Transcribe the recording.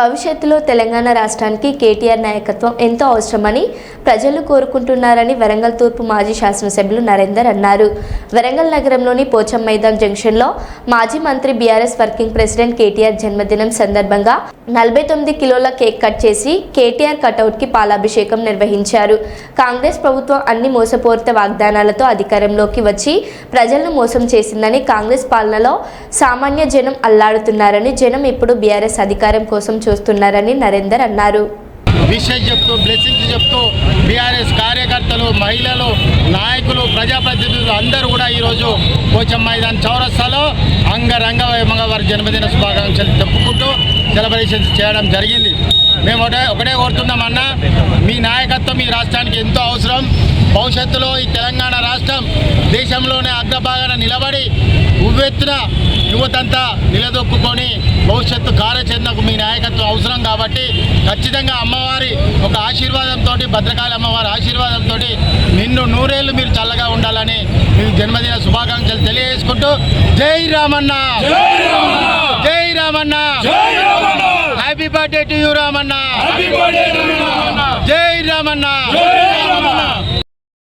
భవిష్యత్తులో తెలంగాణ రాష్ట్రానికి కేటీఆర్ నాయకత్వం ఎంతో అవసరమని ప్రజలు కోరుకుంటున్నారని వరంగల్ తూర్పు మాజీ శాసనసభ్యులు నరేందర్ అన్నారు. వరంగల్ నగరంలోని పోచం మైదాన్ జంక్షన్లో మాజీ మంత్రి బీఆర్ఎస్ వర్కింగ్ ప్రెసిడెంట్ కేటీఆర్ జన్మదినం సందర్భంగా నలభై తొమ్మిది కిలోల కేక్ కట్ చేసి కేటీఆర్ కటౌట్కి పాలాభిషేకం నిర్వహించారు. కాంగ్రెస్ ప్రభుత్వం అన్ని మోసపూరిత వాగ్దానాలతో అధికారంలోకి వచ్చి ప్రజలను మోసం చేసిందని కాంగ్రెస్ పాలనలో సామాన్య జనం అల్లాడుతున్నారని జనం ఇప్పుడు బీఆర్ఎస్ అధికారం కోసం చూస్తున్నారని నరేందర్ అన్నారు. విషెస్ చెప్తూ బ్లెస్సింగ్స్ చెప్తూ బీఆర్ఎస్ కార్యకర్తలు మహిళలు నాయకులు ప్రజాప్రతినిధులు అందరూ కూడా ఈరోజు పోచం మైదాన్ చౌరస్తాలో అంగరంగ వైభవంగా వారి జన్మదిన శుభాకాంక్షలు చెప్పుకుంటూ సెలబ్రేషన్స్ చేయడం జరిగింది. మేము ఒకటే ఒకటే కోరుతున్నామన్నా మీ నాయకత్వం ఈ రాష్ట్రానికి ఎంతో అవసరం. భవిష్యత్తులో ఈ తెలంగాణ రాష్ట్రం దేశంలోనే అగ్రభాగాన నిలబడి ఉవ్వెత్తున యువతంతా నిలదొక్కుకొని భవిష్యత్తు కార్యాచరణకు మీ నాయకత్వం అవసరం కాబట్టి ఖచ్చితంగా అమ్మవారి ఒక ఆశీర్వాదంతో భద్రకాళి అమ్మవారి ఆశీర్వాదంతో నిన్ను నూరేళ్ళు మీరు చల్లగా ఉండాలని మీ జన్మదిన శుభాకాంక్షలు తెలియజేసుకుంటూ జై రామన్న! జై Ramanna! Happy birthday to you Ramanna! జై రామన్న!